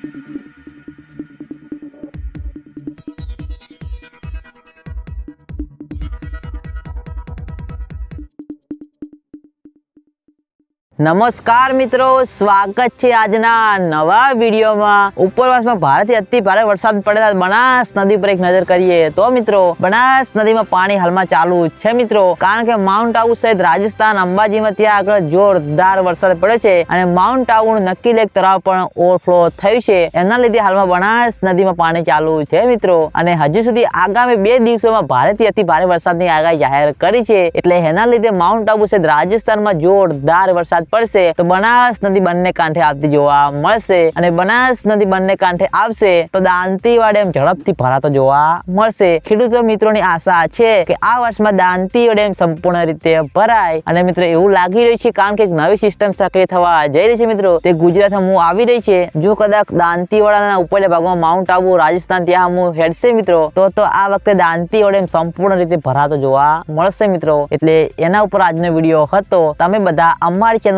Thank you. નમસ્કાર મિત્રો, સ્વાગત છે આજના નવા વિડીયોમાં. ઉપરવાસમાં ભારેથી અતિ ભારે વરસાદ પડેલા બનાસ નદી પર એક નજર કરીએ તો મિત્રો, બનાસ નદીમાં પાણી હાલમાં ચાલુ છે મિત્રો. કારણ કે માઉન્ટ આબુ સહિત રાજસ્થાન, અંબાજીમાં ત્યાં આગળ જોરદાર વરસાદ પડ્યો છે અને માઉન્ટ આબુનું નક્કી લેક તળાવ પણ ઓવરફ્લો થયું છે. એના લીધે હાલમાં બનાસ નદીમાં પાણી ચાલુ છે મિત્રો. અને હજુ સુધી આગામી બે દિવસોમાં ભારેથી અતિ ભારે વરસાદની આગાહી જાહેર કરી છે. એટલે એના લીધે માઉન્ટ આબુ સહિત રાજસ્થાનમાં જોરદાર વરસાદ પડશે તો બનાસ નદી બંને કાંઠે આવતી જોવા મળશે. અને બનાસ નદી બંને કાંઠે આવશે તો દાંતીવાડ ડેમ ઝડપથી ભરાતો જોવા મળશે. ખેડૂતો મિત્રોની આશા છે કે આ વર્ષમાં દાંતીવાડ ડેમ સંપૂર્ણ રીતે ભરાય. અને મિત્રો એવું લાગી રહ્યું છે કારણ કે એક નવી સિસ્ટમ સક્રિય થવા જઈ રહી છે મિત્રો. તે ગુજરાતમાં હું આવી રહી છે. જો કદાચ દાંતીવાડાના ઉપરના ભાગમાં માઉન્ટ આબુ, રાજસ્થાન ત્યાં હું હેડશે મિત્રો, તો તો આ વખતે દાંતીવાડ ડેમ સંપૂર્ણ રીતે ભરાતો જોવા મળશે મિત્રો. એટલે એના ઉપર આજનો વીડિયો હતો. તમે બધા અમારી ચેનલ